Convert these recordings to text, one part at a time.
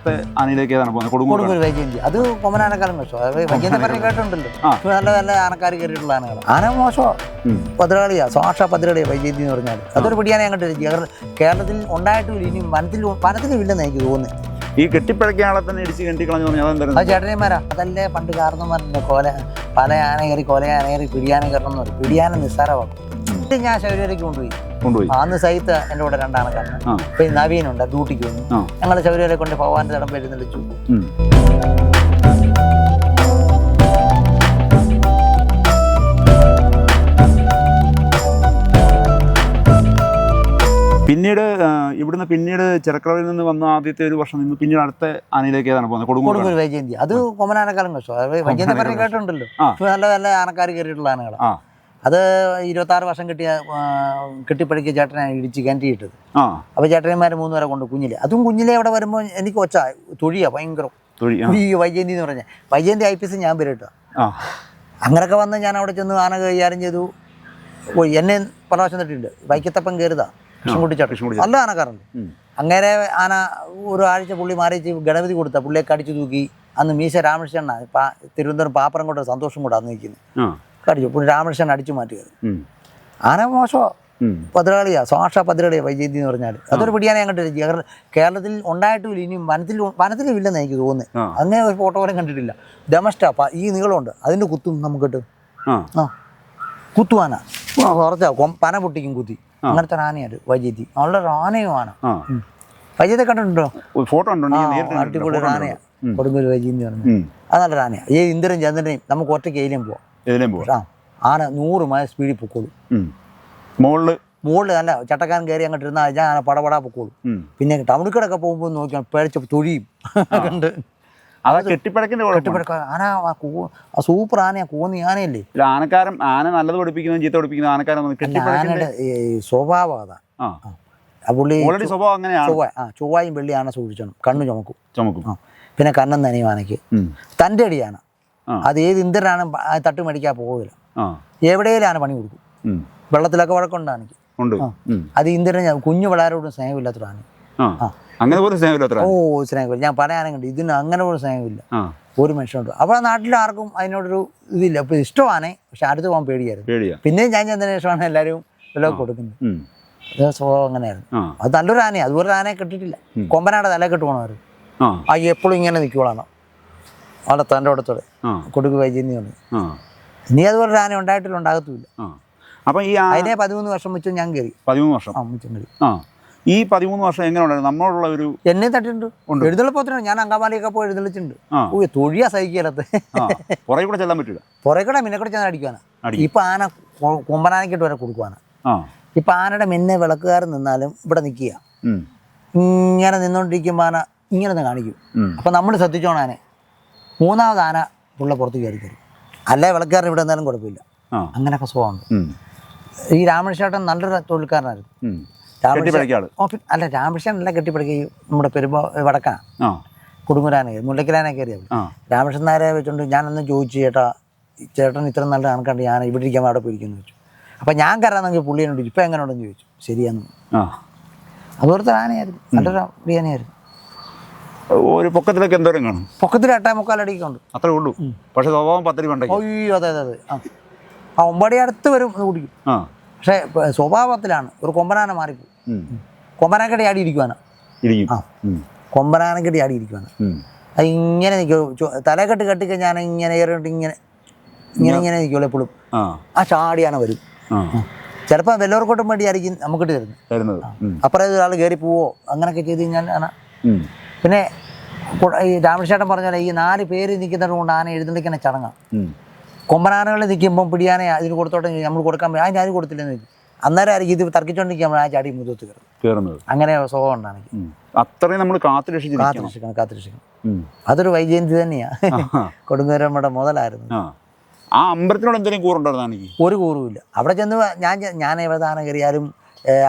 അടുത്ത ആനയിലേക്ക് ഏതാണ് പോകുന്നത്? കൊടുങ്ങൂർ വൈജയന്തി അത് കൊമനാനക്കാലം കഷ്ടം അത് വൈജയന്തി പറഞ്ഞ് കേട്ടിട്ടുണ്ടല്ലോ. നല്ല നല്ല ആനക്കാർ കയറിയിട്ടുള്ള ആനകൾ ആന മോശമോ. പതിരാളിയാ സാക്ഷാ പതിരാളിയാ വൈജയന്തി എന്ന് പറഞ്ഞാൽ അതൊരു പിടിയാനെ അങ്ങോട്ട് കേരളത്തിൽ ഉണ്ടായിട്ടില്ല. ഇനി വനത്തിൽ വനത്തിലും ഇല്ലെന്ന് എനിക്ക് തോന്നുന്നു. ഈ കെട്ടിപ്പഴക്കിയ ആളെ തന്നെ ഇടിച്ച് കെട്ടിക്കളഞ്ഞു പറഞ്ഞാൽ അതെന്തായിരുന്നു ചേട്ടനിമാരാ. അതല്ലേ പണ്ട് കാരണന്മാരുടെ കോല പല ആന കയറി കൊല ആന കയറി പിടിയാന കയറണം എന്ന് പറയും. പിടിയാന നിസ്സാരമാക്കും ഇത് ഞാൻ ശബരിമലയ്ക്ക് കൊണ്ടുപോയി. കൊണ്ടുപോയി. അന്ന് സഹിത്ത് എന്റെ കൂടെ രണ്ടാണ് കാരണം അപ്പൊ നവീനുണ്ട് ഡ്യൂട്ടിക്ക് വന്നു. ഞങ്ങൾ ശബരിമല കൊണ്ട് ഭഗവാന്റെ തടം വരുന്നിച്ചു ഉം. പിന്നീട് ഇവിടുന്ന് പിന്നീട് ചിറക്കളവിൽ നിന്ന് വന്ന ആദ്യത്തെ ഒരു വർഷം നിന്ന് പിന്നീട് അടുത്ത ആനയിലേക്ക് ഏതാണ് പോകുന്നത്? കൊടുങ്ങൂർ വൈജയന്തി. അത് കൊമനാനക്കാലം കഷ്ടം. വൈജയന്തി പറഞ്ഞ കേട്ടിട്ടുണ്ടല്ലോ. നല്ല നല്ല ആനക്കാർ കയറിയിട്ടുള്ള ആനകളാണ്. അത് ഇരുപത്തി ആറ് വർഷം കിട്ടിയ ആ, കെട്ടിപ്പടിക്കിയ ചേട്ടനെ ഇടിച്ച് കിണറ്റിയിട്ടത്. ആ. അപ്പോൾ ചേട്ടന്മാർ മൂന്ന് പേരെ കൊണ്ട് കുഞ്ഞിലെ. അതും കുഞ്ഞിലെ അവിടെ വരുമ്പോൾ എനിക്ക് ഒച്ച തൊഴിയാ ഭയങ്കരം. ഈ വൈജയന്തി എന്ന് പറഞ്ഞ വൈജയന്തി ഐ പി എസ് ഞാൻ പേരിട്ട ആ. അങ്ങനെയൊക്കെ വന്ന് ഞാൻ അവിടെ ചെന്ന് ആന കൈകാര്യം ചെയ്തു. എന്നെ പല പ്രാവശ്യം തട്ടിയിട്ടുണ്ട് വൈക്കത്തപ്പൻ കയറുതാ കൃഷ്ണൻകുട്ടി ചേട്ടൻ. കൃഷ്ണൻകുട്ടി നല്ല ആനക്കാരുണ്ട്. അങ്ങനെ ആന ഒരു ആഴ്ച പുള്ളി മാറിച്ച് ഗണപതി കൊടുത്ത പുള്ളിയെ കടിച്ചു തൂക്കി. അന്ന് മീശ രാമകൃഷ്ണ തിരുവനന്തപുരം പാപ്പറം കൊണ്ട് സന്തോഷം കൂടെ അന്ന് നിൽക്കുന്നത് കടിച്ചു. പിന്നെ രാമകൃഷ്ണൻ അടിച്ചു മാറ്റിയത്. ആന മോശമോ. പതിരാളിയാ സ്വാഷ പതിരാളിയാ വൈജയന്തി എന്ന് പറഞ്ഞാൽ അതൊരു പിടിയാനെ കേരള കേരളത്തിൽ ഉണ്ടായിട്ടില്ല ഇനിയും വനത്തിൽ വനത്തിലും ഇല്ലെന്ന് എനിക്ക് തോന്നുന്നത്. അങ്ങനെ ഒരു ഫോട്ടോ വരെ കണ്ടിട്ടില്ല. ഡെമസ്റ്റാ ഈ നീളമുണ്ട് അതിന്റെ കുത്തും നമുക്ക് കിട്ടും ആ. കുത്തുവാന കുറച്ചാ. പന പൊട്ടിക്കും കുത്തി. അങ്ങനത്തെ ആനയാണ് വൈജയന്തി. അവളുടെ ആനയും ആന. വൈജയത്തെ കണ്ടിട്ടുണ്ടോ? ഫോട്ടോ കണ്ടിട്ടില്ല. അടിപൊളി ആനയാ. കൊടുങ്ങൂർ വൈജയന്തി പറഞ്ഞു അത് നല്ലൊരു ആനയാ. ഈ ഇന്ദ്രൻ ചന്ദ്രനെയും നമുക്ക് ഒറ്റയ്ക്ക് ഏലിയും പോവാം. ഇതിലേം പോവാം. ആ ആന നൂറ് മൈൽ സ്പീഡിൽ പൊക്കോളും. മുകളിൽ മുകളിൽ മുകളിൽ നല്ല ചട്ടക്കാരൻ കയറി അങ്ങോട്ട് ഇരുന്നാൽ ഞാൻ ആന പടപടാ പൊക്കോളും. പിന്നെ ടൗണിക്കടൊക്കെ പോകുമ്പോൾ നോക്കിയാൽ പേടിച്ച തൊഴിയും. കണ്ട് അതാ കെട്ടിപ്പഴക്കിന്റെ ആന സൂപ്പർ ആനയാ കൂന്നി ആനയല്ലേ? ആനക്കാരൻ ആന നല്ലത് പഠിപ്പിക്കുന്നതും ചീത്ത പഠിപ്പിക്കുന്ന ആനക്കാരൻ സ്വഭാവം അതാ. ആ. പുള്ളി സ്വഭാവം അങ്ങനെയാണ്. ചൊവ്വ ആ ചൊവ്വായും വെള്ളി ആന സൂക്ഷിച്ചണം. കണ്ണു ചുമക്കും. ചുമക്കും. പിന്നെ കണ്ണൻ നനയും ആനയ്ക്ക്. തന്റെ അടിയാണ്. അത് ഏത് ഇന്ദ്രനാണ് തട്ട് മേടിക്കാൻ പോകില്ല ആ. എവിടെയും ആന പണി കൊടുക്കും? വെള്ളത്തിലൊക്കെ വഴക്കുണ്ടാണ് അത് ഇന്ദ്രൻ കുഞ്ഞു പിള്ളേരോടും സ്നേഹമില്ലാത്തതാണ്. അങ്ങനെ പോലും ഓ സ്നേഹമില്ല. ഞാൻ പറയാനുണ്ട് ഇതിന് അങ്ങനെ പോലും സ്നേഹമില്ല. ഒരു മനുഷ്യനുണ്ട് അപ്പോൾ നാട്ടിൽ ആർക്കും അതിനോടൊരു ഇതില്ല. അപ്പോൾ ഇഷ്ടമാണ്. പക്ഷെ അടുത്ത് പോകാൻ പേടിയായിരുന്നു. പേടിയാ. പിന്നെയും ഞാൻ ചെന്നതിന് ശേഷമാണ് എല്ലാവരും വില കൊടുക്കുന്നത്. സ്വഭാവം അങ്ങനെയായിരുന്നു. അത് നല്ലൊരു ആനയാണ് അതുപോലെ ആനയെ കെട്ടിട്ടില്ല. കൊമ്പനാടെ തല കെട്ടുപോണവർ ആ. ആ എപ്പോഴും ഇങ്ങനെ നിൽക്കുവാണ് അവിടെ തന്റെ കൊടുക്ക് വൈദ്യുതി പറഞ്ഞു. നീ ഇനി അതുപോലെ ഒരു ആന ഉണ്ടായിട്ടില്ല ഉണ്ടാകത്തുമില്ല. അപ്പം ഈ അതിനെ പതിമൂന്ന് വർഷം മുച്ചും ഞാൻ കയറി. പതിമൂന്ന് വർഷം. ആ മുച്ചും കയറി. ആ. ഈ പതിമൂന്ന് വർഷം എങ്ങനെ ഉണ്ടായിരുന്നു? നമ്മളോടുള്ള ഒരു എന്നെ തട്ടിട്ടുണ്ട്. എഴുന്നള്ളപ്പോത്തിനാണ്. ഞാൻ അങ്കമാലിയൊക്കെ പോയി എഴുന്നള്ളിച്ചിട്ടുണ്ട്. ഓ തൊഴിയാ സഹിക്കലത്ത്. പുറകെ കൂടെ ചെല്ലാൻ പറ്റില്ല. പുറകെ കൂടെ മിന്നെ കൂടെ ചെന്ന് അടിക്കുവാനാ. അടിക്കും. ഇപ്പൊ ആന കൊമ്പനാനക്കിട്ട് വരെ കൊടുക്കുവാനാ. ഇപ്പൊ ആനയുടെ മിന്നെ വിളക്കുകാരൻ നിന്നാലും ഇവിടെ നിൽക്കുക. ഇങ്ങനെ നിന്നോണ്ടിരിക്കുമ്പോൾ ആന ഇങ്ങനെ കാണിക്കും. അപ്പൊ അപ്പം നമ്മൾ ശ്രദ്ധിച്ചോണം ആനെ. മൂന്നാമത് ആന പുള്ള പുറത്ത് കയറി കയറി അല്ലേ വിളക്കാരൻ ഇവിടെ എന്നാലും കുഴപ്പമില്ല. അങ്ങനെയൊക്കെ സ്വഭാവമുണ്ട്. ഉം. ഈ രാമകൃഷ്ണേട്ടൻ നല്ലൊരു തൊഴിൽക്കാരനായിരുന്നു. രാമകൃഷ്ണൻ അല്ല രാമകൃഷ്ണൻ അല്ല കെട്ടിപ്പടക്കി നമ്മുടെ പെരുമ്പോ കുടുംബരാന കയറി മുല്ലക്കിലാനെ കയറിയത് രാമകൃഷ്ണൻ നായരെ വെച്ചുകൊണ്ട് ഞാനൊന്ന് ചോദിച്ചു ചേട്ടാ ചേട്ടൻ ഇത്ര നല്ല കണക്കാണ്ട് ഞാൻ ഇവിടെ ഇരിക്കാൻ അവിടെ പോയിരിക്കുന്നു ചോദിച്ചു. അപ്പം ഞാൻ കയറാന്നെങ്കിൽ പുള്ളി എന്നോട് ഇപ്പം എങ്ങനെ ഉണ്ടെന്ന് ചോദിച്ചു. ശരിയാന്ന്. ആ. അതുപോലത്തെ ആനയായിരുന്നു. നല്ലൊരു ബിരിയാണിയായിരുന്നു ഒരു പൊക്കത്തിലൊക്കെ എന്തോരം കാണും. പൊക്കത്തിൽ എട്ടേ മുക്കാലടിയൊക്കെ ഉണ്ട്. അത്രേ ഉള്ളൂ. പക്ഷെ സ്വഭാവം പത്തരി അയ്യോ അതെ അതെ അതെ. ആ. ഒമ്പടി അടുത്ത് വരും കുടിക്കും. പക്ഷേ സ്വഭാവത്തിലാണ്. ഒരു കൊമ്പനാന മാറിപ്പോയി. കൊമ്പനാനക്കടി ആടി ഇരിക്കുവാണ് ആ. കൊമ്പനാനക്കടി ആടി ഇരിക്കുവാണ് ഉം. അത് ഇങ്ങനെ നിൽക്കും. തലക്കെട്ട് കെട്ടിക്കഴിഞ്ഞാൽ ഇങ്ങനെ ഏറിട്ട് ഇങ്ങനെ ഇങ്ങനെ ഇങ്ങനെ നിൽക്കുമല്ലോ എപ്പോഴും. ആ. ചാടിയാണ് വരും. ചിലപ്പോൾ വെല്ലോർക്കോട്ടും വേണ്ടിയായിരിക്കും നമുക്കിട്ട് തരുന്നത്. തരുന്നത്. അപ്പുറം ഒരാൾ കയറി പോവോ അങ്ങനെയൊക്കെ ചെയ്ത് കഴിഞ്ഞാൽ ഉം. പിന്നെ ഈ രാമകൃഷ്ണേട്ടൻ പറഞ്ഞ പോലെ ഈ നാല് പേര് നിൽക്കുന്നത് കൊണ്ട് ആന എഴുന്നള്ളിക്കുന്ന ചടങ്ങാണ്. കൊമ്പനാനകൾ നിൽക്കുമ്പം പിടിയാനെ അതിന് കൊടുത്തോട്ടെ നമ്മൾ കൊടുക്കാൻ പറ്റും അതിന് ആരും കൊടുത്തില്ലെന്ന് ചോദിക്കും. അന്നേരം ആയിരിക്കും ഇത് തർക്കിച്ചോണ്ടിരിക്കുമ്പോൾ ആ ചാടി മുതത്ത് കയറും കയറുന്നത്. അങ്ങനെ സ്വഭാവം ഉണ്ടാണ് അത്രയും നമ്മൾ കാത്തുരക്ഷിക്കണം കാത്തുരക്ഷിക്കണം. അതൊരു വൈജയന്തി തന്നെയാണ്. കൊടുങ്ങൂരമ്മയുടെ മുതലായിരുന്നു. ആ. അമ്പലത്തിനോട് എന്തെങ്കിലും കൂറുണ്ടായിരുന്നു ഒരു കൂറുമില്ല അവിടെ ചെന്ന് ഞാൻ ഞാൻ എവിടെ ആന കയറിയാലും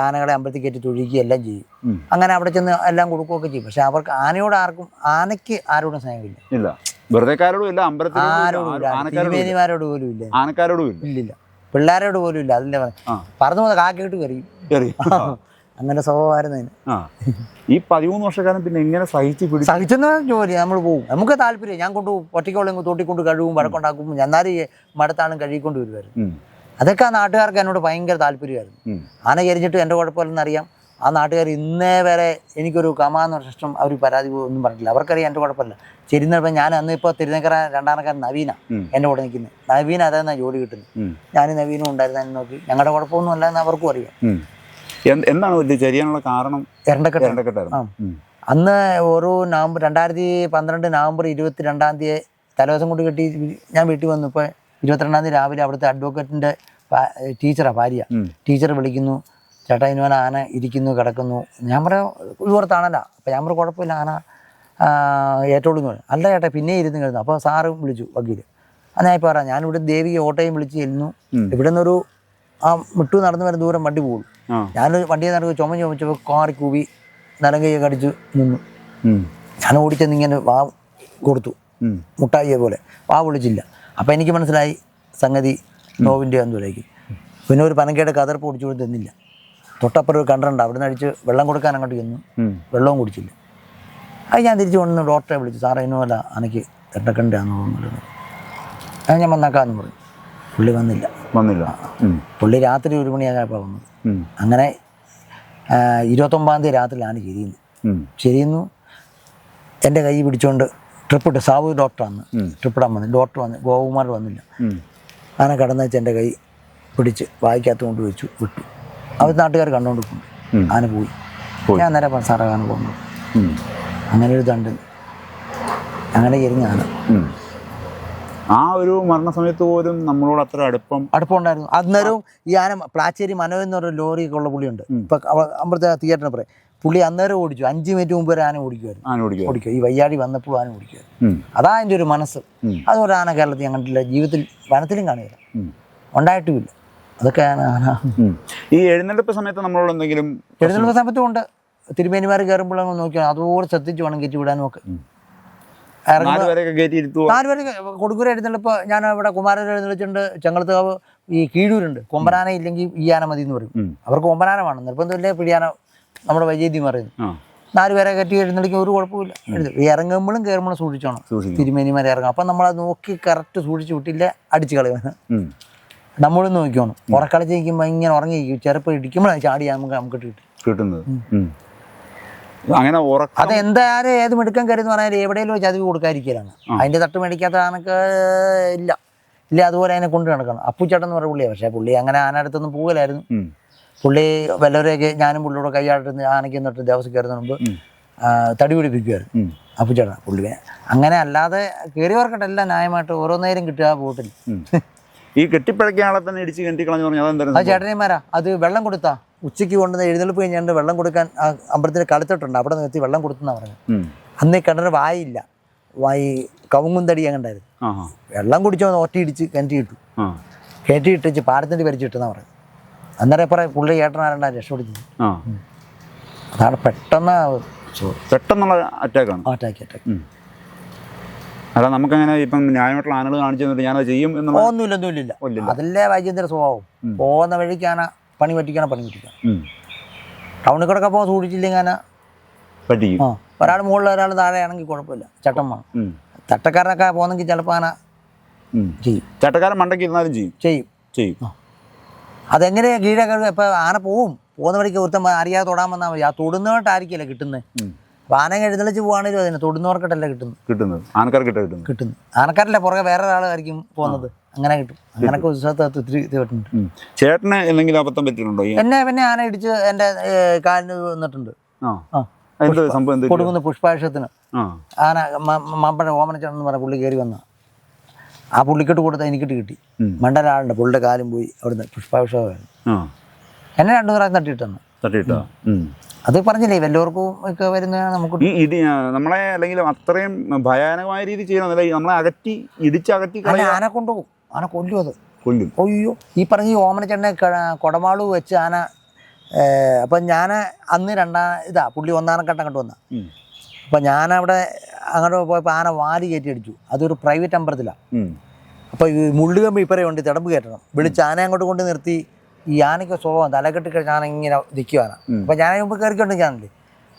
ആനകളെ അമ്പലത്തിൽ കയറ്റി തൊഴിക്കുകയും എല്ലാം ചെയ്യും അങ്ങനെ അവിടെ ചെന്ന് എല്ലാം കൊടുക്കുകയൊക്കെ ചെയ്യും. പക്ഷെ അവർക്ക് ആനയോട് ആർക്കും ആനയ്ക്ക് ആരോടും സ്നേഹമില്ല. ഇല്ല. വെറുതെക്കാരോടും ഇല്ല. തിരുമേനിമാരോട് പോലും ഇല്ല. ആനക്കാരോടും ഇല്ല. ഇല്ലില്ല. പിള്ളേരോട് പോലും ഇല്ല. അതിന്റെ പറഞ്ഞു പറന്നു പോകുന്ന കാക്കിട്ട് കയറി. അങ്ങനെ സ്വഭാവമായിരുന്നു ഈ പതിമൂന്ന് വർഷക്കാലം പിന്നെ എങ്ങനെ സഹിച്ച് പിടിച്ചു സഹിച്ചെന്ന് ജോലി നമ്മൾ പോകും നമുക്ക് താല്പര്യം ഞാൻ കൊണ്ട് ഒറ്റയ്ക്കോളം തോട്ടിക്കൊണ്ട് കഴുകും വഴക്കുണ്ടാക്കും. എന്നാലും ഈ മടത്താളും കഴുകിക്കൊണ്ട് വരുമായിരുന്നു അതൊക്കെ ആ നാട്ടുകാർക്ക് എന്നോട് ഭയങ്കര താല്പര്യമായിരുന്നു. ആന കരിഞ്ഞിട്ട് എന്റെ കുഴപ്പമില്ലെന്ന് അറിയാം. ആ നാട്ടുകാർ ഇന്നേ വരെ എനിക്കൊരു കമാന്ന് പറഞ്ഞ ഇഷ്ടം അവർ പരാതി ഒന്നും പറഞ്ഞില്ല അവർക്കറിയാം എന്റെ കുഴപ്പമില്ല. ചെരിഞ്ഞപ്പോൾ ഞാൻ അന്ന് ഇപ്പോൾ തിരുനക്കര രണ്ടാമക്കാരൻ നവീന. എന്റെ കൂടെ നിൽക്കുന്നത്. നവീന അതെന്നാ ജോലി കിട്ടുന്നത്. ഞാൻ നവീനും ഉണ്ടായിരുന്നു നോക്കി. ഞങ്ങളുടെ കുഴപ്പമൊന്നും അല്ല എന്ന് അവർക്കും അറിയാം. എന്താണ് ചെയ്യാനുള്ള കാരണം? എരണ്ടക്കെട്ട് അന്ന് ഒരു നവംബർ രണ്ടായിരത്തി പന്ത്രണ്ട് നവംബർ ഇരുപത്തി രണ്ടാം തീയതി തലേദിവസം കൊണ്ട് കെട്ടി ഞാൻ വീട്ടിൽ വന്നു. ഇപ്പോൾ ഇരുപത്തിരണ്ടാം തീയതി രാവിലെ അവിടുത്തെ അഡ്വക്കേറ്റിന്റെ ടീച്ചറാണ് ഭാര്യ. ടീച്ചർ വിളിക്കുന്നു ചേട്ടാ ഇനുവൻ ആന ഇരിക്കുന്നു കിടക്കുന്നു. ഞാൻ പറയാം ഇതുപുറത്താണല്ല അപ്പം ഞാൻ പറയാം കുഴപ്പമില്ല ആന ഏറ്റോടുന്നു പറഞ്ഞു. അല്ല ചേട്ടാ പിന്നെ ഇരുന്ന് കിടന്നു. അപ്പോൾ സാറും വിളിച്ചു വക്കീൽ ഇപ്പോൾ പറയാം ഞാനിവിടെ ദേവിയെ ഓട്ടോയും വിളിച്ച് ചെല്ലുന്നു. ഇവിടെ നിന്നൊരു ആ മുട്ടു നടന്നു വരുന്ന ദൂരം വണ്ടി പോകും. ഞാനൊരു വണ്ടിയെ നടക്കുക ചുമ ചുമച്ചപ്പോൾ കാറി കൂവി നിലങ്കയ്യെ കടിച്ചു നിന്നു. ഞാൻ ഓടിച്ചെന്ന് ഇങ്ങനെ വാ കൊടുത്തു. മുട്ടായിയെ പോലെ. വാ വിളിച്ചില്ല. അപ്പം എനിക്ക് മനസ്സിലായി സംഗതി നോവിന്റെ എന്തുലേക്ക് പിന്നെ ഒരു പനങ്കയുടെ കതർപ്പ് കുടിച്ചു കൊടുത്ത് തന്നില്ല. തൊട്ടപ്പുറം ഒരു കണ്ടറുണ്ട് അവിടെ നിന്ന് അടിച്ച് വെള്ളം കൊടുക്കാൻ അങ്ങോട്ട് ചെന്നു. വെള്ളവും കുടിച്ചില്ല. അത് ഞാൻ തിരിച്ചു കൊണ്ടുവന്ന് ഡോക്ടറെ വിളിച്ചു. സാറേ ഇന്നുമല്ല എനിക്ക് എട്ടക്കണ്ടാന്ന് തോന്നുന്നത് അത് ഞാൻ വന്നേക്കാന്ന് പറഞ്ഞു. പുള്ളി വന്നില്ല. വന്നില്ല. പുള്ളി രാത്രി ഒരു മണിയായപ്പോൾ വന്നത്. അങ്ങനെ ഇരുപത്തൊമ്പതാം തീയതി രാത്രിയിലാണ് ചെരിയുന്നത്. ഉം, ചെരിയുന്നു. എന്റെ കൈ പിടിച്ചുകൊണ്ട് ട്രിപ്പിട്ട് സാവു ഡോക്ടറാണ് ട്രിപ്പിടാൻ വന്നു. ഡോക്ടർ വന്ന്. ഗോകുമാർ വന്നില്ല. ആന കടന്നു വെച്ച് എന്റെ കൈ പിടിച്ച് വായിക്കകത്ത് കൊണ്ട് വെച്ചു വിട്ടു. അവർ നാട്ടുകാർ കണ്ടുകൊണ്ട് പോയി അങ്ങനെ പോയി. ഞാൻ നേരെ പണസാറ കാണാൻ പോകുന്നു അങ്ങനെ ഒരു തണ്ട് അങ്ങനെ എരിഞ്ഞാണ് ആ ഒരു മരണസമയത്ത് പോലും നമ്മളോട് അത്ര അടുപ്പം അടുപ്പം ഉണ്ടായിരുന്നു അന്നേരവും ഈ ആന പ്ലാച്ചേരി മനോ എന്ന് പറഞ്ഞ ലോറിയൊക്കെ ഉള്ള പുള്ളിയുണ്ട്. ഇപ്പം അമ്പലത്തെ തിയേറ്ററിന് പറയാം പുള്ളി അന്നേരം ഓടിച്ചു. അഞ്ച് മിനിറ്റ് മുമ്പ് ഒരു ആന ഓടിക്കുമായിരുന്നു ആന ഓടിക്കും ഈ വയ്യാടി വന്നപ്പോൾ ആന ഓടിക്കുമായിരുന്നു അതാ എന്റെ ഒരു മനസ്സ്. അതുപോലെ ആന കേരളത്തിൽ ഞാൻ കണ്ടില്ല ജീവിതത്തിൽ വനത്തിലും കാണില്ല. ഉം, ഉണ്ടായിട്ടുമില്ല അതൊക്കെ ആന ഈ എഴുന്നേൽപ്പ് സമയത്ത് നമ്മളോട് എന്തെങ്കിലും എഴുന്നേൽപ്പ് സമയത്തും ഉണ്ട്. തിരുമേനിമാർ കയറുമ്പോഴൊക്കെ നോക്കിയാൽ അതുപോലെ ശ്രദ്ധിച്ചു വേണം കയറ്റി വിടാനും ഒക്കെ. ഉം. ഇറങ്ങുമ്പോൾ നാല് പേരെയൊക്കെ കയറ്റി ഇരുത്തുവോ? കൊടുക്കൂര എഴുന്നള്ളിപ്പോൾ ഞാൻ ഇവിടെ കുമാരൻ എഴുന്നള്ളിച്ചുണ്ട് ചെങ്ങളത്തുകാവ് ഈ കീഴൂരുണ്ട്. കൊമ്പനാന ഇല്ലെങ്കിൽ ഈ ആന മതി എന്ന് പറയും അവർക്ക് കൊമ്പനാന വേണം. നിർബന്ധമില്ലേ പിടിയാന നമ്മുടെ വൈദ്യുതി പറയുന്നത്. ആ. നാല് പേരെ കയറ്റി എഴുന്നള്ളിക്കാൻ ഒരു കുഴപ്പമില്ല ഇറങ്ങുമ്പോഴും കയറുമ്പോഴും സൂക്ഷിച്ചോണം. തിരുമേനിമാരെ ഇറങ്ങും. അപ്പം നമ്മളത് നോക്കി കറക്റ്റ് സൂക്ഷിച്ചു വിട്ടില്ല അടിച്ച് കളയും ഉം, നമ്മളും നോക്കിയോണം ഉറക്കളിച്ച് നിൽക്കുമ്പോൾ ഇങ്ങനെ ഉറങ്ങിയിരിക്കും. ചിലപ്പോൾ ഇടിക്കുമ്പോഴാണ് ചാടി നമുക്ക് നമുക്ക് കിട്ടും കിട്ടുന്നത്. അങ്ങനെ അത് എന്തായാലും ഏത് മിടുക്കം കയറി എന്ന് പറഞ്ഞാൽ എവിടെയെങ്കിലും ചതിവ് കൊടുക്കാതിരിക്കലാണ്. അതിന്റെ തട്ട് മേടിക്കാത്ത ആനക്ക് ഇല്ല. ഇല്ല അതുപോലെ അതിനെ കൊണ്ടു നടക്കണം. അപ്പുച്ചേട്ടൻ എന്ന് പറഞ്ഞ പുള്ളിയാണ് പക്ഷേ പുള്ളി അങ്ങനെ ആന അടുത്തൊന്നും പോകലായിരുന്നു പുള്ളി വല്ലവരെയൊക്കെ ഞാനും പുള്ളിയോട് കൈയാട്ടുന്ന ആനയ്ക്ക് എന്നിട്ട് ദേവസ്വം കയറുന്ന മുമ്പ് തടി പിടിപ്പിക്കുകയായിരുന്നു ഉം, ചേട്ടാ പുള്ളി അങ്ങനെ അല്ലാതെ കയറിയവർക്കട്ടെല്ലാം ന്യായമായിട്ട് ഓരോ നേരം കിട്ടുക ആ ബോട്ടിൽ. ഈ കെട്ടിപ്പഴക്കിയ ആളെ തന്നെ ഇടിച്ച് കെട്ടിക്കളഞ്ഞു പറഞ്ഞാൽ അതെന്താ ആ ചേട്ടനിമാരാ അത് വെള്ളം കൊടുത്താ. ഉച്ചയ്ക്ക് കൊണ്ടുവന്ന് എഴുന്നേൽപ്പ് കഴിഞ്ഞാണ്ട് വെള്ളം കൊടുക്കാൻ ആ അമ്പലത്തിൽ കളിത്തിട്ടുണ്ട്. അവിടെ നിർത്തി വെള്ളം കൊടുത്തെന്നാ പറഞ്ഞു. അന്ന് ഈ കിണറ് വായില്ല. വായി കവുങ്ങും തടി അങ്ങണ്ടായിരുന്നു വെള്ളം കുടിച്ചോ ഒറ്റ ഇടിച്ച് കിണറ്റി ഇട്ടു. ആ. കയറ്റി ഇട്ടിച്ച് പാരത്തിന്റെ പരിച്ചിട്ടെന്നാ പറയുന്നത് അന്നേരം പറയാം പുള്ളി ചേട്ടനാരണ്ടാ രക്ഷപ്പെടുത്തി. ആ. അതാണ് പെട്ടെന്ന് പെട്ടെന്നുള്ള അറ്റാക്കാണ്. Attack attack. അല്ല നമുക്കങ്ങനെ ഇപ്പം ന്യായമായിട്ടുള്ള ആനകൾ കാണിച്ചു തന്നിട്ട് ഞാനത് ചെയ്യും എന്നുള്ള ഒന്നുമില്ല ഒന്നുമില്ല. അതല്ലേ വൈദ്യന്തര സ്വഭാവം. പോകുന്ന വഴിക്ക് ആന പണി പറ്റിക്കണം പണി പറ്റിക്കണം? ഉം. ടൗണിൽ കൂടെ പോകാൻ സൂക്ഷിച്ചില്ലെങ്കിൽ ആന പറ്റിക്കും. ഒരാൾ മുകളിൽ ഒരാൾ താഴെയാണെങ്കിൽ കുഴപ്പമില്ല. ചട്ടം വേണം. ചട്ടക്കാരനൊക്കെ പോകുന്നെങ്കിൽ ചിലപ്പോൾ ആന. ചെയ്യും. ചട്ടക്കാരൻ മണ്ടയ്ക്ക് ഇരുന്നാലും ചെയ്യും. ചെയ്യും. ചെയ്യും. അതെങ്ങനെ കീഴൊക്കെ ഇപ്പൊ ആന പോവും. പോകുന്ന വഴിക്ക് ഒരുത്തം അറിയാതെ തൊടാൻ വന്നാൽ മതി. ആ തൊടുന്നവട്ടായിരിക്കില്ല കിട്ടുന്നത്. ഉം. അപ്പോൾ ആന എഴുന്നള്ളിച്ച് പോവാണെങ്കിലും അതിന് തൊടുന്നവർക്കിട്ടല്ല കിട്ടുന്നത്. കിട്ടുന്നത്. ആനക്കാർ കിട്ടുന്നു കിട്ടുന്നത്. ആനക്കാരല്ലേ പുറകെ വേറെ ഒരാളായിരിക്കും പോകുന്നത്. അങ്ങനെ കിട്ടും. അങ്ങനൊക്കെ ഉത്സവത്തകത്ത് ഒത്തിരി ഇത് കിട്ടുന്നുണ്ട് ഉം. ചേട്ടന് എന്തെങ്കിലും അബദ്ധം പറ്റിയിട്ടുണ്ടോ? എന്നെ പിന്നെ ആന ഇടിച്ച് എന്റെ കാലിന് വന്നിട്ടുണ്ട്? കൊടുക്കുന്ന പുഷ്പാക്ഷത്തിന് ആന മമ്പഴ ഓമനച്ചെന്ന് പറഞ്ഞ പുള്ളി കയറി വന്ന. ആ പുള്ളിക്കെട്ട് കൊടുത്താൽ എനിക്കിട്ട് കിട്ടി. മണ്ടനാളുണ്ട്. പുള്ളിയുടെ കാലും പോയി. അവിടുന്ന് പുഷ്പാഭിഷേകമായിരുന്നു. എന്നെ രണ്ടു പ്രാവശ്യം തട്ടിയിട്ടാണ് തട്ടിയിട്ടാ? അത് പറഞ്ഞില്ലേ വല്ലവർക്കും ഒക്കെ വരുന്ന നമുക്ക്. ഇടി നമ്മളെ അല്ലെങ്കിൽ അത്രയും ഭയാനകമായ രീതി ചെയ്യണമെന്നല്ല നമ്മളെ അകറ്റി ഇടിച്ചകറ്റി ആന കൊണ്ടുപോകും ആന കൊല്ലും അത്. കൊല്ലും. അയ്യോ ഈ പറഞ്ഞ ഈ ഓമനച്ചെണ്ണ കൊടമാളു വെച്ച് ആന അപ്പം ഞാൻ അന്ന് രണ്ടാം ഇതാ പുള്ളി ഒന്നാനക്കെട്ട് കണ്ടു വന്ന. അപ്പം ഞാനവിടെ അങ്ങോട്ട് പോയപ്പോൾ ആന വാരി കയറ്റി അടിച്ചു അതൊരു പ്രൈവറ്റ് അമ്പലത്തിലാണ് അപ്പോൾ ഈ മുള്ളുകമ്പി ഇപ്പറേ ഉണ്ട് തിടമ്പ് കയറ്റണം. വിളിച്ച് ആന അങ്ങോട്ട് കൊണ്ട് നിർത്തി. ഈ ആനയ്ക്ക് സ്വഭാവം തലക്കെട്ട് ആന ഇങ്ങനെ നിൽക്കുവാണ് ഉം. അപ്പം ഞാൻ മുമ്പ് കയറിക്കൊണ്ട് ഞാനല്ലേ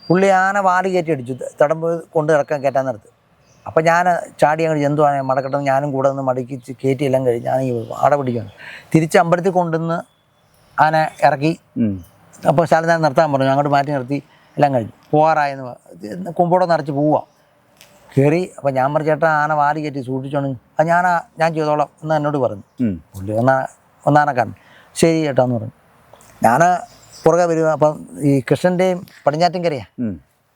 പുള്ളി ആന വാൽ കയറ്റി അടിച്ചു തടമ്പ് കൊണ്ട് ഇറക്കാൻ കയറ്റാൻ നിർത്ത്. അപ്പം ഞാൻ ചാടി അങ്ങോട്ട് ജന്തു ആന മടക്കട്ടെന്ന് ഞാനും കൂടെ നിന്ന് മടക്കി കയറ്റി എല്ലാം കഴിഞ്ഞ് ഞാൻ ഈ ആട തിരിച്ച് അമ്പലത്തിൽ കൊണ്ടുവന്ന് ആന ഇറക്കി. അപ്പോൾ സ്ഥലം ഞാൻ നിർത്താൻ പറഞ്ഞു. അങ്ങോട്ട് മാറ്റി നിർത്തി. എല്ലാം കഴിഞ്ഞു. പോകാറായെന്ന് കുമ്പോടെ നിറച്ച് പോവുക കയറി അപ്പം ഞാൻ പറഞ്ഞു ചേട്ടാ ആന വാൽ കയറ്റി സൂക്ഷിച്ചോണെങ്കിൽ അത് ഞാൻ ഞാൻ ചെയ്തോളാം എന്ന് എന്നോട് പറഞ്ഞു. പുള്ളി ഒന്നാ ഒന്നാനക്കാരൻ ശരി ചേട്ടാ എന്ന് പറഞ്ഞു. ഞാൻ പുറകെ വരിക അപ്പം ഈ കൃഷ്ണന്റെയും പടിഞ്ഞാറ്റിൻകരയാ.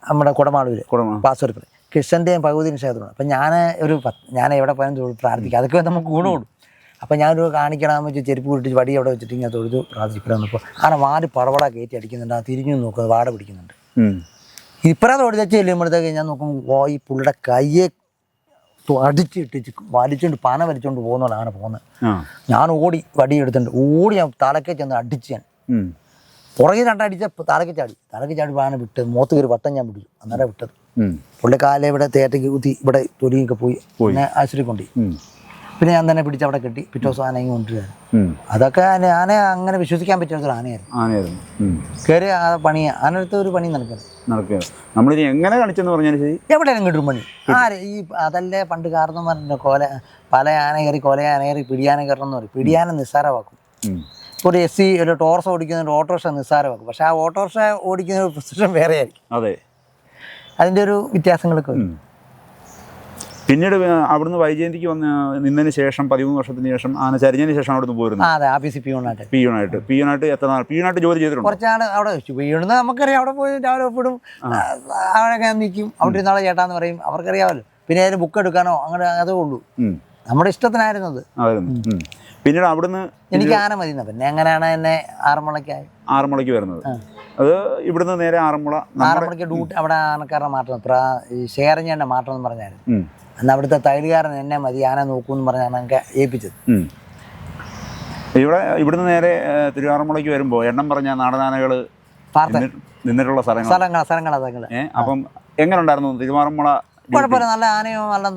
നമ്മുടെ കുടമാളൂർ കുടമാ. പാസ്വർക്കിൽ കൃഷ്ണന്റെയും പകുതി ക്ഷേത്രമാണ്. അപ്പം ഞാൻ ഒരു പത്ത് ഞാൻ എവിടെ പോയാലും പ്രാർത്ഥിക്കുക പ്രാർത്ഥിക്കും. അതൊക്കെ നമുക്ക് ഗുണമുള്ളൂ. അപ്പം ഞാനൊരു കാണിക്കണമെന്ന് വെച്ച് ചെരുപ്പ് കൂട്ടിട്ട് വടി അവിടെ വെച്ചിട്ട് ഇങ്ങനെ തൊഴുതു പ്രാർത്ഥിക്കണമെന്നപ്പോൾ ആന വാൽ പറവട കയറ്റി അടിക്കുന്നുണ്ട്. ആ തിരിഞ്ഞു നോക്കുന്നത് വാട പിടിക്കുന്നുണ്ട്. ഇപ്പറേ വെച്ച് ചെല്ലുമ്പോഴത്തേക്ക് ഞാൻ നോക്കുമ്പോൾ ഓ ഈ പുള്ളിയുടെ കയ്യെ അടിച്ചിട്ട് അടിച്ചിട്ടിച്ച് വലിച്ചുകൊണ്ട് പന വലിച്ചുകൊണ്ട് പോകുന്നതാണ് പോകുന്നത് ഞാൻ ഓടി വടി എടുത്തിട്ടുണ്ട് ഓടി ഞാൻ തലക്കെ ചെന്ന് അടിച്ച് ഞാൻ. പുറകെ രണ്ടടിച്ച തലക്ക് ചാടി. തലക്ക് ചാടി പാന വിട്ട് മുഖത്ത് കയറി വട്ടം ഞാൻ പിടിച്ചു. അന്നേരം വിട്ടത്. പുള്ളിക്കാലെ പുള്ളി ഇവിടെ തേറ്റയ്ക്ക് കുത്തി ഇവിടെ തൊലിയൊക്കെ പോയി പിന്നെ ആശുപത്രി കൊണ്ടുപോയി. പിന്നെ ഞാൻ തന്നെ പിടിച്ച് അവിടെ കെട്ടി പിറ്റേ ദിവസം ആനയും കൊണ്ടുവരാൻ അതൊക്കെ ആന അങ്ങനെ വിശ്വസിക്കാൻ പറ്റാത്തൊരു ആനയായിരുന്നു. ആനയായിരുന്നു കയറി ആ പണി ആനടുത്ത് ഒരു പണി നടക്കുന്നത് നടക്കുക നമ്മളിനി എങ്ങനെ കളിച്ചെന്ന് പറഞ്ഞാൽ ശരി. എവിടെയെങ്കിലും കിട്ടും പണി. ആര് ഈ അതല്ലേ പണ്ട് കാരണന്മാരുടെ കൊല പല ആന കയറി കൊല ആന കയറി പിടിയാന കയറണം എന്ന് പറയും. പിടിയാന നിസ്സാരമാക്കും. ഇപ്പോൾ ഒരു എസ് സി ഒരു ടോർസ് ഓടിക്കുന്ന ഒരു ഓട്ടോറിക്ഷ നിസ്സാരമാക്കും. പക്ഷെ ആ ഓട്ടോറിക്ഷ ഓടിക്കുന്ന ഒരു പൊസിഷൻ വേറെ ആയിരിക്കും അതെ. അതിന്റെ ഒരു വ്യത്യാസങ്ങളൊക്കെ. പിന്നീട് അവിടുന്ന് വൈജയന്തിക്ക് വന്ന് നിന്നതിന് ശേഷം പതിമൂന്ന് വർഷത്തിന് ശേഷം ആന ചരിഞ്ഞതിന് ശേഷം അവിടുന്ന് പോയിരുന്നു അതെ ആഫീസിൽ പിയൂണായിട്ട് പിയൂണായിട്ട് പിയൂണായിട്ട് എത്ര നാൾ? പിയൂണായിട്ട് ജോലി ചെയ്തിട്ടുണ്ട്? കുറച്ചാണ് അവിടെ നമുക്കറിയാം. അവിടെ പോയി രാവിലെ ഒപ്പിടും. അവിടെ നിൽക്കും. അവിടെ ഇരുന്നാളെ ചേട്ടാന്ന് പറയും. അവർക്കറിയാമല്ലോ. പിന്നെ അതിന് ബുക്ക് എടുക്കാനോ അങ്ങനെ അതേ ഉള്ളൂ. നമ്മുടെ ഇഷ്ടത്തിനായിരുന്നു അത് അതായിരുന്നു പിന്നീട് അവിടുന്ന് എനിക്ക് ആന മതി. പിന്നെ എങ്ങനെയാണ് എന്നെ ആറന്മുളയ്ക്കായി? ആറന്മുളയ്ക്ക് വരുന്നത്? അത് ഇവിടുന്ന് നേരെ ആറന്മുള ആറന്മുളക്ക് ആറന്മുളയ്ക്ക് ഡ്യൂട്ടി അവിടെ ആനക്കാരുടെ മാറ്റം ഷേറിഞ്ഞ മാറ്റം എന്ന് പറഞ്ഞായിരുന്നു. അന്ന് അവിടുത്തെ തൈലുകാരൻ എന്നെ മതി ആന നോക്കൂന്ന് പറഞ്ഞാണ് എനിക്ക് ഏൽപ്പിച്ചത്. ഇവിടെ ഇവിടുന്ന് നേരെ തിരുവാറന്മുളയ്ക്ക് വരുമ്പോൾ എണ്ണം പറഞ്ഞ നാടനാനകൾ നിന്നിട്ടുള്ള സ്ഥലങ്ങൾ സ്ഥലങ്ങൾ സ്ഥലങ്ങൾ അതൊക്കെ ഏഹ് അപ്പം എങ്ങനെ ഉണ്ടായിരുന്നു തിരുവാറന്മുള കുഴപ്പമില്ല നല്ല ആനയോ നല്ല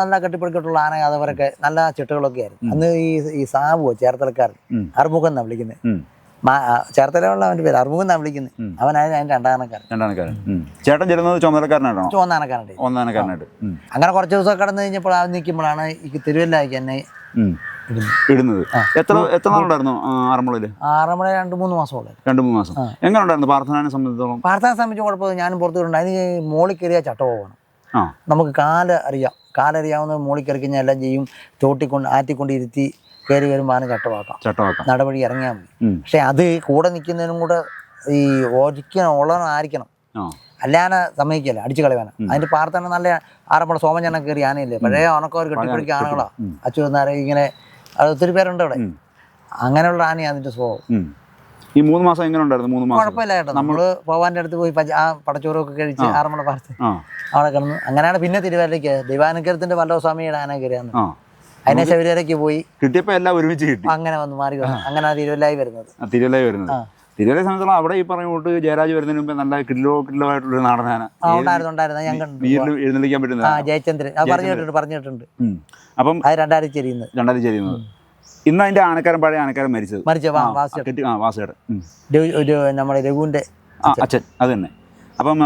നല്ല കെട്ടിപ്പിടിക്കട്ടുള്ള ആന അതവരൊക്കെ നല്ല ചിട്ടകളൊക്കെ ആയിരുന്നു അന്ന് ഈ ഈ സാബുവോ ചേർത്തലക്കാരൻ. അറുമുഖം എന്നാണ് വിളിക്കുന്നത് ഉം. ചേർത്തലുള്ള അവന്റെ പേര് അറുപത് എന്നാ വിളിക്കുന്നത് അവനായത് അതിന്റെ രണ്ടാനക്കാരൻ. രണ്ടാനക്കാരൻ. ചേട്ടൻ ചെല്ലുന്നത് ചുമതലക്കാരനാണോ ഒന്നാനക്കാരനായിട്ട്. ഒന്നാനക്കാരനായിട്ട് അങ്ങനെ കുറച്ച് ദിവസം കടന്നു കഴിഞ്ഞപ്പോൾ അവൻ നിൽക്കുമ്പോഴാണ് ഈ തിരുവല്ലായിക്ക് എന്നെ. ഇടുന്നത്. എത്ര എത്ര നാളുണ്ടായിരുന്നു ആറന്മുളയിൽ? ആറന്മുള രണ്ട് മൂന്ന് മാസമുള്ള രണ്ട് മൂന്ന് മാസം. എങ്ങനെ ഉണ്ടായിരുന്നു പ്രാർത്ഥനയെ സംബന്ധിച്ചോളം പ്രാർത്ഥന സംബന്ധിച്ച് കുഴപ്പമില്ല ഞാനും പുറത്തു വിടണ്ട. അതിന് മോളി കയറിയ ചട്ട പോകണം. നമുക്ക് കാൽ അറിയാം. കാലറിയാവുന്ന മോളിൽ കയറി കഴിഞ്ഞാൽ എല്ലാം ചെയ്യും. തോട്ടിക്കൊണ്ട് ആറ്റിക്കൊണ്ട് ഇരുത്തി കയറി വരുമ്പോൾ ചട്ടമാക്കാം ചട്ടമാക്കാം നടപടി ഇറങ്ങിയാൽ മതി. പക്ഷെ അത് കൂടെ നിൽക്കുന്നതിനും കൂടെ ഈ ഓരിക്കണം ഉള്ളവൻ ആയിരിക്കണം ആ. അല്ലാന സമ്മതിക്കല്ല അടിച്ചു കളയാന അതിന്റെ പാർത്തന്നെ നല്ല ആറന്മുള സോമഞ്ചെണ്ണ കയറി ആനയില്ലേ? പഴയ ഉണക്കവർ കെട്ടിപ്പിടിക്കുക ആനകളാ. അച്ഛൻ അച്യുതനാരെ ഇങ്ങനെ ഒത്തിരി പേരുണ്ട് അവിടെ. അങ്ങനെയുള്ള ആനയാണ് അതിന്റെ സ്വഭാവം. ഈ മൂന്ന് മാസം എങ്ങനെ ഉണ്ടായിരുന്നു? മൂന്ന് മാസം. കുഴപ്പമില്ല കേട്ടോ നമ്മൾ പോവാന്റെ അടുത്ത് പോയി ആ പടച്ചോറൊക്കെ കഴിച്ച് ആറന്മുള പാർത്ത് അവിടെ കിടന്നു. അങ്ങനെയാണ് പിന്നെ തിരുവല്ലയ്ക്ക് ദൈവാനുഗ്രഹത്തിന്റെ വല്ലവസ്വാമിയുടെ ആന കയറിയാന്ന്. അതിനെ ശബരിമലയ്ക്ക് പോയി കിട്ടിയപ്പോ എല്ലാം ഒരുമിച്ച് കിട്ടി. അങ്ങനെ വന്ന് മാറി അങ്ങനെ തിരുവല്ലായി വരുന്നത്. തിരുവല്ലായി വരുന്നത്. തിരുവല്ല തിരുവല്ലയെ സംബന്ധിച്ചോളം അവിടെ ഈ പറഞ്ഞ കൂട്ട് ജയരാജ് വരുന്നതിന് മുമ്പ് നല്ല കിലോ കിലോ ആയിട്ടുള്ള നാടനാണ് വീട്ടിൽ എഴുന്നള്ളിക്കാൻ പറ്റുന്ന ജയചന്ദ്രൻ. പറഞ്ഞിട്ടുണ്ട് പറഞ്ഞിട്ടുണ്ട്. അപ്പം രണ്ടായിരത്തി ചെരിയുന്നത് ഇന്ന് അതിന്റെ ആനക്കാരൻ പഴയ ആനക്കാരൻ മരിച്ചത്. മരിച്ചു നമ്മുടെ രഘുവിന്റെ അച്ഛൻ. അത് തന്നെ. അപ്പം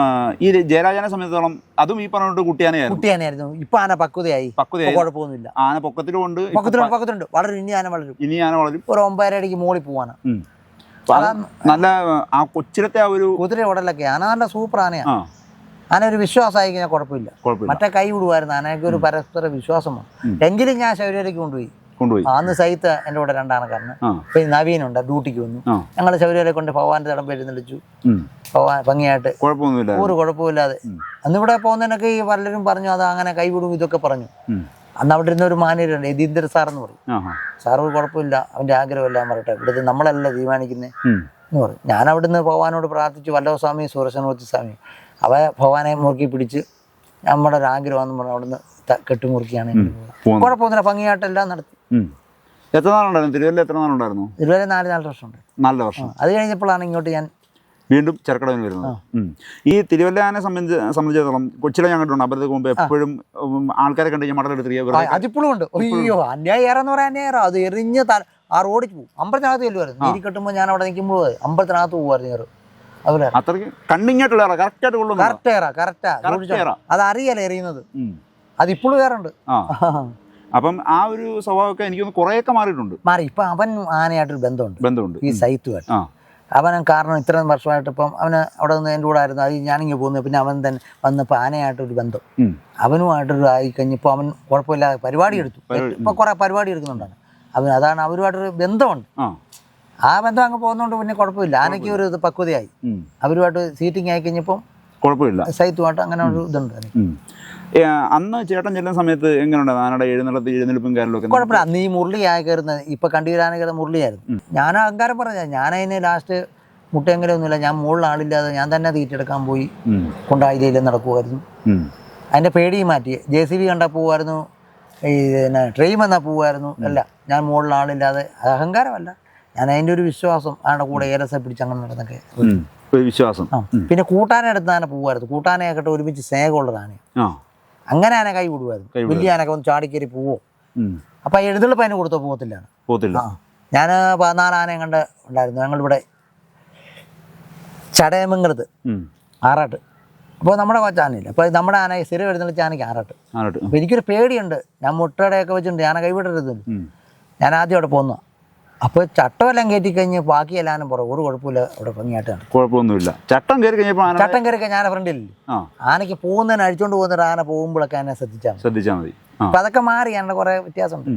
ഈ ജയരാജനെ സംബന്ധിച്ചോളം അതും ഈ പറഞ്ഞിട്ട് കുട്ടിയാനയായിരുന്നു. കുട്ടിയാനായിരുന്നു ഇപ്പൊ ആന പക്വതയായി. പക്വതയായി. കുഴപ്പമൊന്നുമില്ല. ആന പൊക്കത്തിലും പൊക്കത്തിലുണ്ട് പക്കത്തിലുണ്ട് പക്കത്തിലുണ്ട്. വളരെ ഇനി ആന വളരും. ഇനി ആന വളരും. ഒരു ഒമ്പതര അടിക്ക് മോളിൽ പോവാണ് നല്ല ആ കൊച്ചിലത്തെ ആ ഒരു കുതിര ഉടലൊക്കെ. ആന നല്ല സൂപ്പർ ആനയാണ് ആന ഒരു വിശ്വാസമായി കഴിഞ്ഞാൽ കുഴപ്പമില്ല. കുഴപ്പമില്ല. മറ്റേ കൈ വിടുമായിരുന്നു ആനയ്ക്ക് ഒരു പരസ്പര വിശ്വാസമാണ്. എങ്കിലും ഞാൻ ശൗര്യയിലേക്ക് കൊണ്ടുപോയി. കൊണ്ടുപോയി. അന്ന് സൈത്ത് എന്റെ കൂടെ രണ്ടാണ് കാരണം. പിന്നെ നവീനുണ്ട് ഡ്യൂട്ടിക്ക് വന്നു. ഞങ്ങൾ ശബരിമല കൊണ്ട് ഭഗവാന്റെ തടം പെരുന്നടിച്ചു. ഭഗവാൻ ഭംഗിയായിട്ട്. കുഴപ്പമൊന്നുമില്ല ഒരു കുഴപ്പമില്ലാതെ. അന്ന് ഇവിടെ പോകുന്നതിനൊക്കെ ഈ പലരും പറഞ്ഞു അത് അങ്ങനെ കൈവിടും ഇതൊക്കെ പറഞ്ഞു. അന്ന് അവിടെ ഇരുന്ന ഒരു മാനേജറുണ്ട് യതീന്ദ്ര സാർ എന്ന് പറയും ഒരു കുഴപ്പമില്ല. അവന്റെ ആഗ്രഹമെല്ലാം പറയട്ടെ. ഇവിടുത്തെ നമ്മളല്ല തീരുമാനിക്കുന്നത്. എന്ന് പറയും. ഞാൻ അവിടുന്ന് ഭഗവാനോട് പ്രാർത്ഥിച്ചു വല്ലഭസ്വാമി സൂരസനോത്തി സ്വാമി അവ ഭഗവാനെ മുറുക്കി പിടിച്ച് നമ്മുടെ ഒരു ആഗ്രഹമാണെന്ന് പറഞ്ഞു അവിടുന്ന് കെട്ടുമുറുക്കിയാണ് കുഴപ്പമൊന്നുമില്ല ഭംഗിയായിട്ടെല്ലാം നടത്തി. എത്ര നാളുണ്ടായിരുന്നു? തിരുവല്ല എത്ര നാളുണ്ടായിരുന്നു? തിരുവല്ല നാല് നാല് വർഷമുണ്ട്. നാല് വർഷം. അത് കഴിഞ്ഞപ്പോഴാണ് ഇങ്ങോട്ട് ഞാൻ വീണ്ടും ചെറുക്കടവിന് വരുന്നത്. ഈ തിരുവല്ലാനെ സംബന്ധിച്ച് സംബന്ധിച്ചിടത്തോളം കൊച്ചിലെ ഞാൻ കണ്ടിട്ടുണ്ട് അമ്പലത്തിൽ മുമ്പ് എപ്പോഴും ആൾക്കാരെ കണ്ടു ഞാൻ മടലെടുത്ത് അതിപ്പോഴും ഉണ്ട്. അയ്യോ അന്യായേറെന്ന് പറയാൻ അന്യായേറ അത് എറിഞ്ഞ് ആ റോഡിൽ പോകും. അമ്പലത്തിനകത്ത് ചെല്ലുമായിരുന്നു. നീരി കെട്ടുമ്പോൾ ഞാൻ അവിടെ നിൽക്കുമ്പോൾ അമ്പലത്തിനകത്ത് പോകുമായിരുന്നു ഏറ് അതുപോലെ അത്രയ്ക്ക് കണ്ണിങ്ങായിട്ടുള്ള കറക്റ്റ് കറക്റ്റ് അത് അറിയാലേ എറിയുന്നത്. അതിപ്പോഴും കയറുണ്ട് ആ. അപ്പം ആ ഒരു സ്വഭാവമൊക്കെ എനിക്കൊന്ന് കുറേയൊക്കെ മാറിയിട്ടുണ്ട്. മാറി. ഇപ്പൊ അവൻ ആനയായിട്ടൊരു ബന്ധമുണ്ട്. ബന്ധമുണ്ട്. ഈ സൈത്തുമായിട്ട് അവൻ കാരണം ഇത്രയും വർഷമായിട്ട് ഇപ്പം അവന് അവിടെ നിന്ന് എന്റെ കൂടെ ആയിരുന്നു. അത് ഞാനിങ്ങനെ പോകുന്നു. പിന്നെ അവൻ തന്നെ വന്നപ്പോൾ ആനയായിട്ടൊരു ബന്ധം. അവനുമായിട്ടൊരു ആയി കഴിഞ്ഞപ്പോൾ അവൻ കുഴപ്പമില്ലാതെ പരിപാടി എടുത്തു. ഇപ്പം കുറേ പരിപാടി എടുക്കുന്നുണ്ടാണ്. അവൻ അതാണ് അവരുമായിട്ടൊരു ബന്ധമുണ്ട്. ആ. ബന്ധം അങ്ങ് പോകുന്നതുകൊണ്ട് പിന്നെ കുഴപ്പമില്ല. ആനയ്ക്ക് ഒരു ഇത് പക്വതയായി. അവരുമായിട്ട് സീറ്റിംഗ് ആയി കഴിഞ്ഞപ്പം കുഴപ്പമില്ല. സൈത്തുമായിട്ട് അങ്ങനെ ഒരു ഇതുണ്ട്. അന്ന് ചേട്ടൻ ചെല്ലുന്ന സമയത്ത് എങ്ങനെയുണ്ട് ആനയുടെ എഴുന്നള്ളത്ത് എഴുന്നേൽപ്പും കാര്യങ്ങളൊക്കെ കുഴപ്പമില്ല. നീ ഈ മുരളിയായി കയറുന്നത് ഇപ്പൊ കണ്ടിവരാന കയറുന്ന മുരളിയായിരുന്നു ഞാൻ അഹങ്കാരം പറഞ്ഞ ഞാൻ അതിന് ലാസ്റ്റ് മുട്ടയെങ്കിലും ഒന്നുമില്ല. ഞാൻ മുകളിൽ ആളില്ലാതെ ഞാൻ തന്നെ തീറ്റെടുക്കാൻ പോയി. കൊണ്ടായില്ലേ നടക്കുമായിരുന്നു അതിന്റെ പേടിയും മാറ്റി. ജെ സി ബി കണ്ടാൽ പോവായിരുന്നു. ഈ പിന്നെ ട്രെയിൻ വന്നാൽ പോവായിരുന്നു. അല്ല ഞാൻ മുകളിൽ ആളില്ലാതെ. അഹങ്കാരമല്ല. ഞാൻ അതിന്റെ ഒരു വിശ്വാസം ആടെ കൂടെ ഏലസ പിടിച്ച് അങ്ങനെ നടന്നൊക്കെ. വിശ്വാസം. പിന്നെ കൂട്ടാനെ എടുത്ത് കൂട്ടാനെ പോവായിരുന്നു. കൂട്ടാനയൊക്കെ ഒരുമിച്ച് സ്നേഹമുള്ളതാണ്. അങ്ങനെ ആന കൈ വിടുമായിരുന്നു വലിയ ആനൊക്കെ ഒന്ന് ചാടിക്കേറി പോവോ? അപ്പൊ എഴുന്നള്ളിപ്പ് അതിന് കൊടുത്തോ? പോകത്തില്ലാണ് പോകത്തില്ല. ആ. ഞാൻ പതിനാല് ആനയും കണ്ട് ഉണ്ടായിരുന്നു. ഞങ്ങളിവിടെ ചടയമംഗലത്ത്. ആറാട്ട്. അപ്പോൾ നമ്മുടെ ആനയില്ല അപ്പോൾ നമ്മുടെ ആന സ്ഥിരം എഴുന്നള്ളിച്ച ആനയ്ക്ക് ആറാട്ട്. അപ്പോൾ എനിക്കൊരു പേടിയുണ്ട്. ഞാൻ മുട്ടയുടെയൊക്കെ വെച്ചിട്ടുണ്ട്. ഞാൻ കൈവിടരുത്. ഞാൻ ആദ്യം അവിടെ പോന്നു. അപ്പോൾ ചട്ടമെല്ലാം കയറ്റി കഴിഞ്ഞ് ബാക്കി എല്ലാവരും പുറം ഒരു കുഴപ്പമില്ല. അവിടെ ഭംഗിയായിട്ട് കാണും കുഴപ്പമൊന്നുമില്ല. ചട്ടം കയറി കഴിഞ്ഞപ്പോൾ ചട്ടം കയറി കഴിഞ്ഞാൽ ആന ഫ്രണ്ടിൽ ആ. ആനയ്ക്ക് പോകുന്നതിന് അഴിച്ചുകൊണ്ട് പോകുന്നൊരു ആന പോകുമ്പോഴൊക്കെ ആന ശ്രദ്ധിച്ചാൽ മതി. ശ്രദ്ധിച്ചാൽ മതി. ആ. അപ്പം അതൊക്കെ മാറി ആനയുടെ കുറേ വ്യത്യാസമുണ്ട്.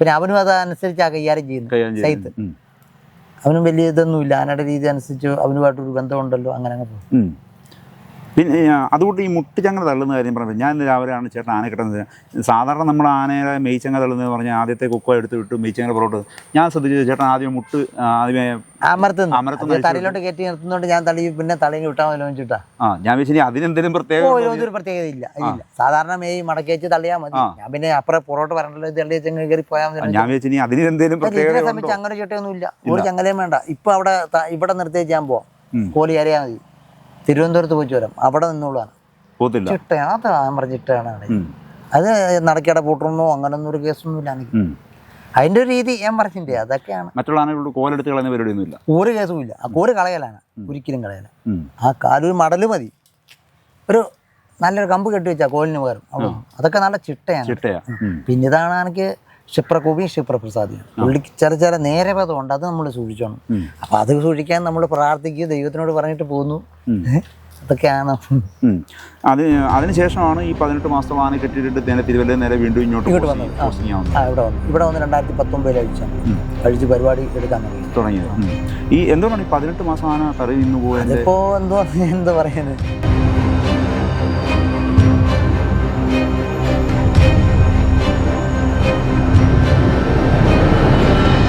പിന്നെ അവനും അതനുസരിച്ചാ കൈകാര്യം ചെയ്യുന്നത്. കൈകാര്യം സൈത്ത്. ചെയ്യുന്നത്. ഉം. അവനും വലിയ ഇതൊന്നുമില്ല. ആനയുടെ രീതി അനുസരിച്ച് അവനുമായിട്ടൊരു ബന്ധമുണ്ടല്ലോ. അങ്ങനെ അങ്ങ് പോകും. ഉം. പിന്നെ അതുകൊണ്ട് ഈ മുട്ടിച്ചങ്ങ തള്ളുന്ന കാര്യം പറഞ്ഞത് ഞാൻ ആണ് ചേട്ടൻ ആന കിട്ടുന്നത്. സാധാരണ നമ്മൾ ആനയുടെ മെയ്ച്ചങ്ങ തള്ളുന്നത് പറഞ്ഞാൽ ആദ്യത്തെ കുക്കോ എടുത്ത് വിട്ടു മെയ്ച്ചങ്ങ പുറത്ത് ഞാൻ ശ്രദ്ധിച്ചത് ചേട്ടൻ ആദ്യം മുട്ട് ആദ്യമേ അമർത്തുന്നു. അമർത്തുന്ന തലയിലോട്ട് കയറ്റി നിർത്തുന്നോണ്ട് ഞാൻ തള്ളി പിന്നെ തലയിൽ വിട്ടാമല്ലോ വെച്ചിട്ടാ ആ ഞാൻ വെച്ചാൽ അതിനെന്തെങ്കിലും പ്രത്യേക ഓ ഒരു പ്രത്യേകത ഇല്ല ഇല്ല. സാധാരണ മെയ് മടക്കി വെച്ച് തള്ളിയാൽ മതി. ഞാൻ പിന്നെ അപ്പുറം പുറോട്ട് വരണ്ടല്ലോ തള്ളി ചെങ്ങ കയറി പോയാൽ ഞാൻ വെച്ചാൽ ഇനി അതിനെന്തെങ്കിലും പ്രത്യേകത സംബന്ധിച്ച് അങ്ങനെ ചുട്ടയൊന്നും ഇല്ല. ഒരു ചങ്ങലയും വേണ്ട. ഇപ്പൊ അവിടെ ഇവിടെ നിർത്തി ഞാൻ പോവാം. കോലി അറിയാൽ മതി. തിരുവനന്തപുരത്ത് പോയി ചുരം. അവിടെ നിന്നോളാണ് പോത്തില്ല. ചിട്ടയാണ് അത് പറഞ്ഞ ചിട്ടയാണ് അവിടെ. അത് നടക്കട പൂട്ടണമെന്നോ അങ്ങനൊന്നും ഒരു കേസൊന്നും ഇല്ല എനിക്ക് അതിന്റെ ഒരു രീതി ഞാൻ പറഞ്ഞില്ലേ അതൊക്കെയാണ്. മറ്റുള്ള ആനകളോട് കോലെടുത്ത് കളയുന്ന പരിപാടിയൊന്നുമില്ല. ഒരു കേസും ഇല്ല ആ കോര് കളയലാണ്. ഒരിക്കലും കളയല ആ കാലൊരു മടൽ മതി. ഒരു നല്ലൊരു കമ്പ് കെട്ടി വെച്ചാ കോലിന് പകരം. അതൊക്കെ നല്ല ചിട്ടയാണ്. പിന്നെ ഇതാണ് എനിക്ക് ക്ഷിപ്രകോപിയും ക്ഷിപ്രപ്രസാദിയും പുള്ളിക്ക് ചില ചില നേരപഥമുണ്ട് അത് നമ്മൾ സൂക്ഷിച്ചോണം. അപ്പൊ അത് സൂക്ഷിക്കാൻ നമ്മൾ പ്രാർത്ഥിക്കുക ദൈവത്തിനോട് പറഞ്ഞിട്ട് പോകുന്നു. അതൊക്കെയാണ്. അത് അതിന് അതിനുശേഷമാണ് ഈ പതിനെട്ട് മാസം വാഹനം കെട്ടിയിട്ട് നേരെ തിരുവല്ല നേരെ വീണ്ടും ഇങ്ങോട്ട് ഇവിടെ വന്നു. ഇവിടെ വന്ന് രണ്ടായിരത്തി പത്തൊമ്പതിൽ അഴിച്ചാണ് അഴിച്ച് പരിപാടി എടുക്കാൻ തുടങ്ങി. തുടങ്ങിയത്. ഈ എന്തുകൊണ്ടാണ് ഈ പതിനെട്ട് മാസം കറി നിന്ന് പോയത് ഇപ്പോൾ എന്തോ എന്താ പറയുന്നത്.